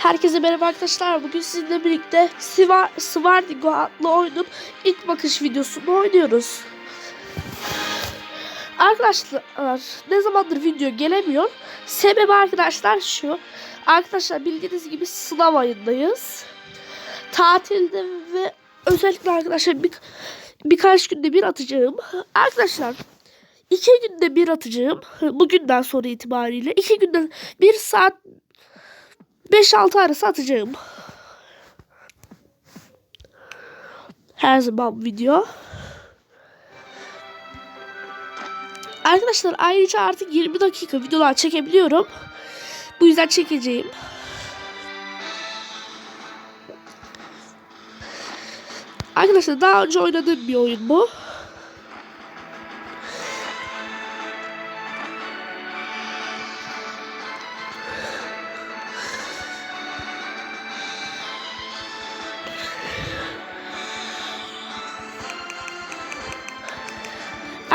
Herkese merhaba arkadaşlar. Bugün sizinle birlikte Svar Svardigo adlı oyunun ilk bakış videosunu oynuyoruz. Arkadaşlar ne zamandır video gelemiyor. Sebebi arkadaşlar şu. Arkadaşlar bildiğiniz gibi sınav ayındayız. Tatilde ve özellikle arkadaşlar bir, birkaç günde bir atacağım. Arkadaşlar iki günde bir atacağım. Bugünden sonra itibariyle iki günde bir saat 5-6 arası atacağım. Her zaman video. Arkadaşlar ayrıca artık 20 dakika videolar çekebiliyorum. Bu yüzden çekeceğim. Arkadaşlar daha önce oynadığım bir oyun bu.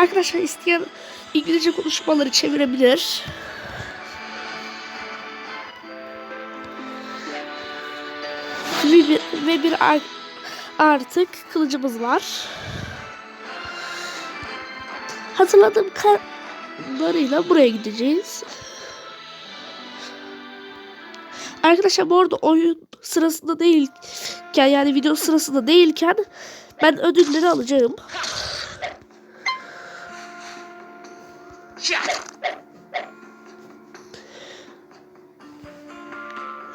Arkadaşlar isteyen İngilizce konuşmaları çevirebilir. Ve bir, ve bir ar- artık kılıcımız var. Hatırladığım kadarıyla buraya gideceğiz. Arkadaşlar bu arada oyun sırasında değilken yani video sırasında değilken ben ödülleri alacağım.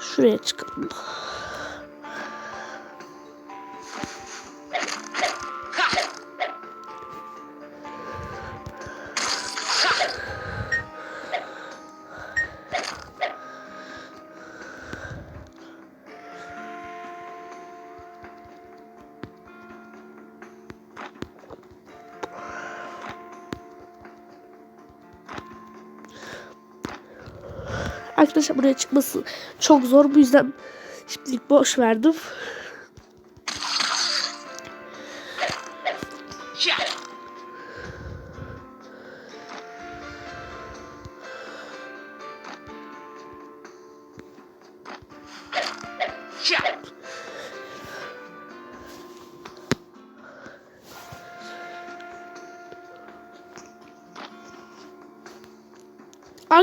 Şuraya çıkalım. Arkadaşlar buraya çıkması çok zor. Bu yüzden şimdilik boş verdim.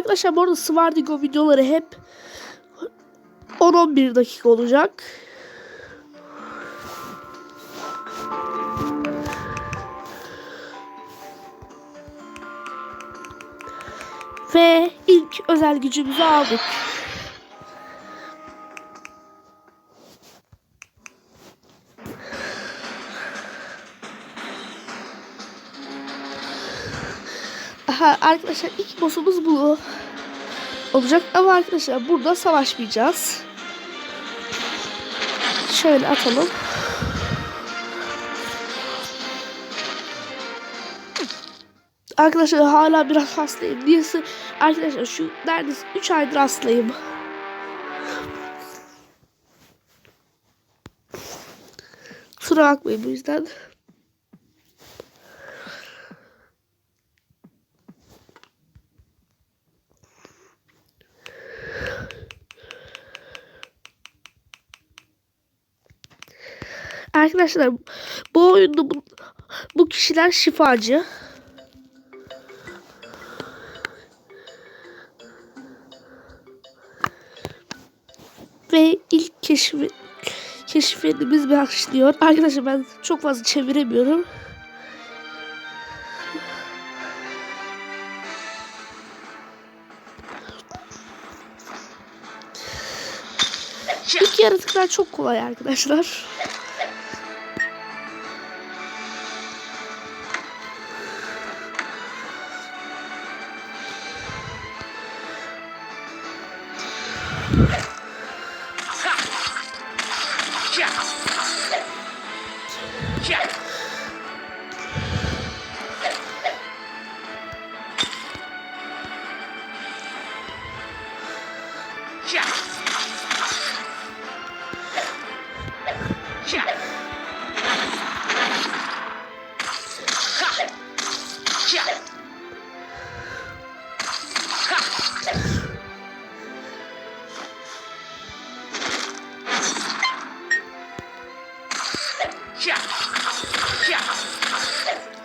Arkadaşlar bu arada Svardigo videoları hep 10-11 dakika olacak. Ve ilk özel gücümüzü aldık. Aha, arkadaşlar ilk boss'umuz bu olacak ama arkadaşlar burada savaşmayacağız. Şöyle atalım. Arkadaşlar hala biraz hastayım. Niyeyse arkadaşlar şu neredeyse 3 aydır hastayım. Kusura bakmayın bu yüzden. Arkadaşlar bu oyunda bu, bu kişiler şifacı. Ve ilk keşfi keşfetimiz başlıyor. Arkadaşlar ben çok fazla çeviremiyorum. İlk yaratıklar çok kolay arkadaşlar.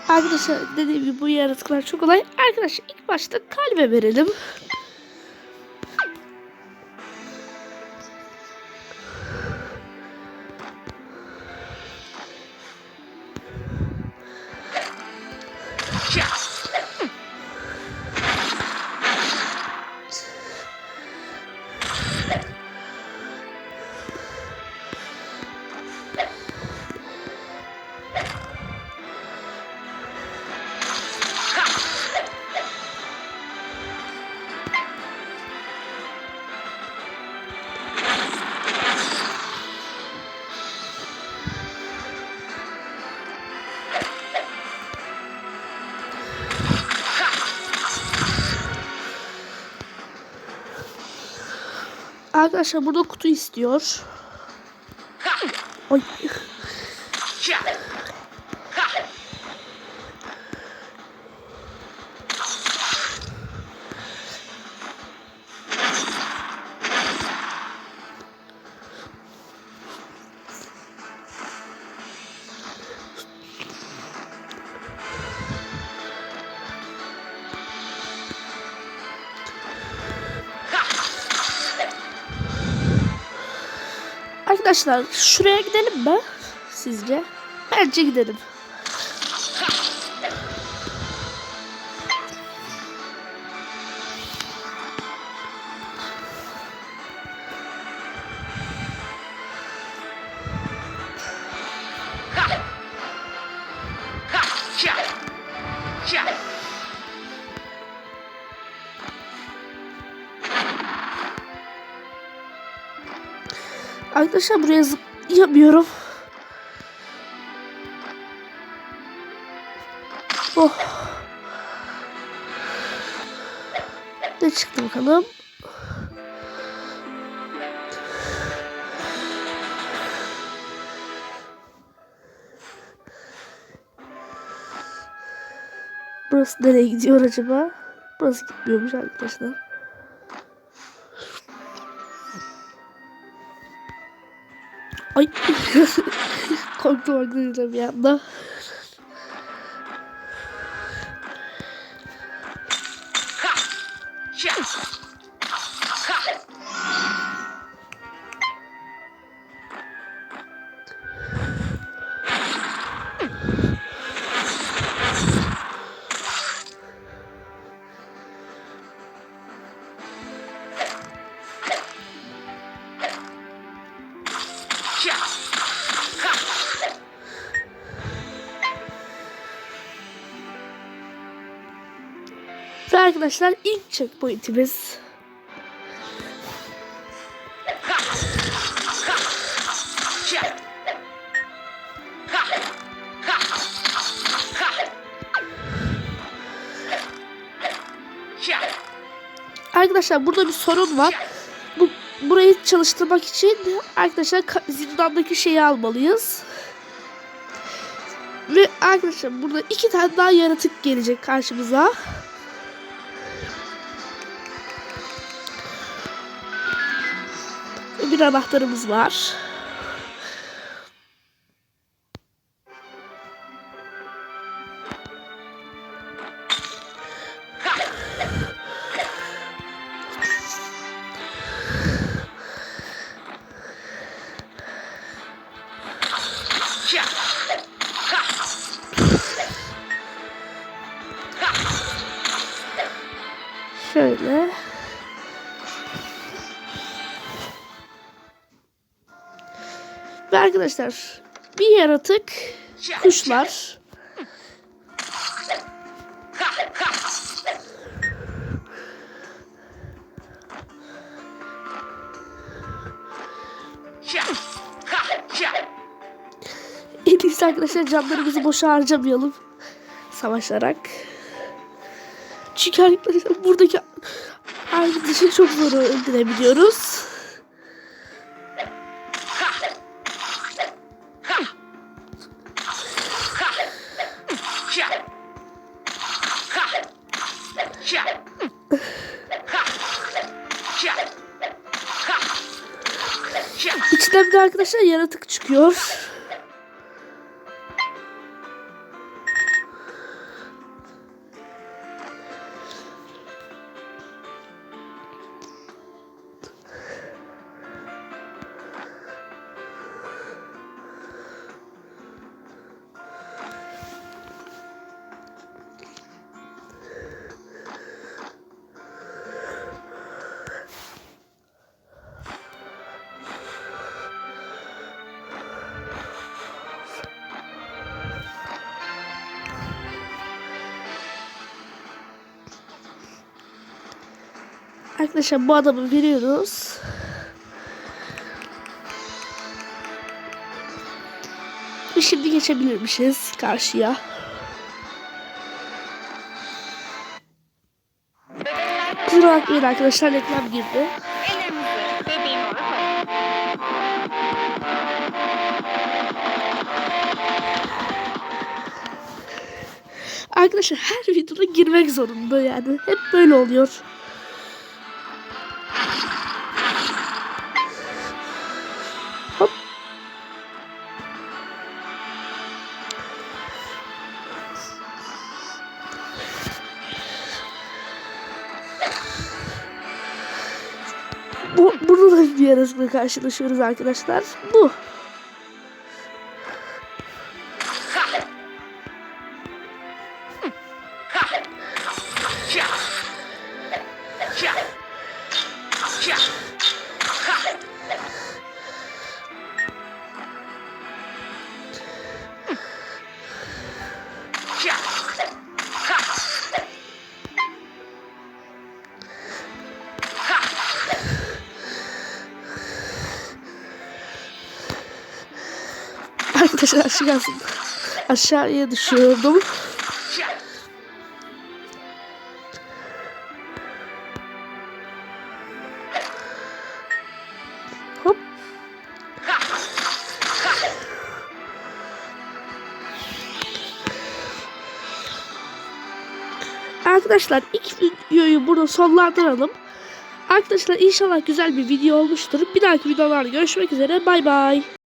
Arkadaşlar dediğim gibi bu yaratıklar çok kolay. Arkadaşlar ilk başta kalbe verelim. Arkadaşlar burada kutu istiyor. Ay. Arkadaşlar şuraya gidelim mi? Sizce? Bence gidelim. Arkadaşlar buraya zıplayamıyorum. Oh. Ne çıktı bakalım? Burası nereye gidiyor acaba? Burası gitmiyormuş arkadaşlar. Ay. Korktum arkadaşlar bir anda. Arkadaşlar ilk checkpointimiz. Arkadaşlar burada bir sorun var. Bu burayı çalıştırmak için arkadaşlar ka- zindandaki şeyi almalıyız. Ve arkadaşlar burada iki tane daha yaratık gelecek karşımıza. Bir anahtarımız var. Şöyle. Arkadaşlar bir yaratık kuşlar. En iyisi arkadaşlar canlarımızı boşa harcamayalım. Savaşarak. Çünkü arkadaşlar buradaki arkadaşı çok zor öldürebiliyoruz. İçinden bir de arkadaşlar yaratık çıkıyor. Arkadaşlar bu adamı veriyoruz. Ve şimdi geçebilirmişiz karşıya. Kusura bakmayın arkadaşlar reklam girdi. Arkadaşlar her videoda girmek zorunda yani. Hep böyle oluyor. Bu, da bir arasında karşılaşıyoruz arkadaşlar. Bu. Aşağı aşağıya düşüyordum. Hop. Arkadaşlar ilk videoyu burada sonlandıralım. Arkadaşlar inşallah güzel bir video olmuştur. Bir dahaki videolarda görüşmek üzere. Bay bay.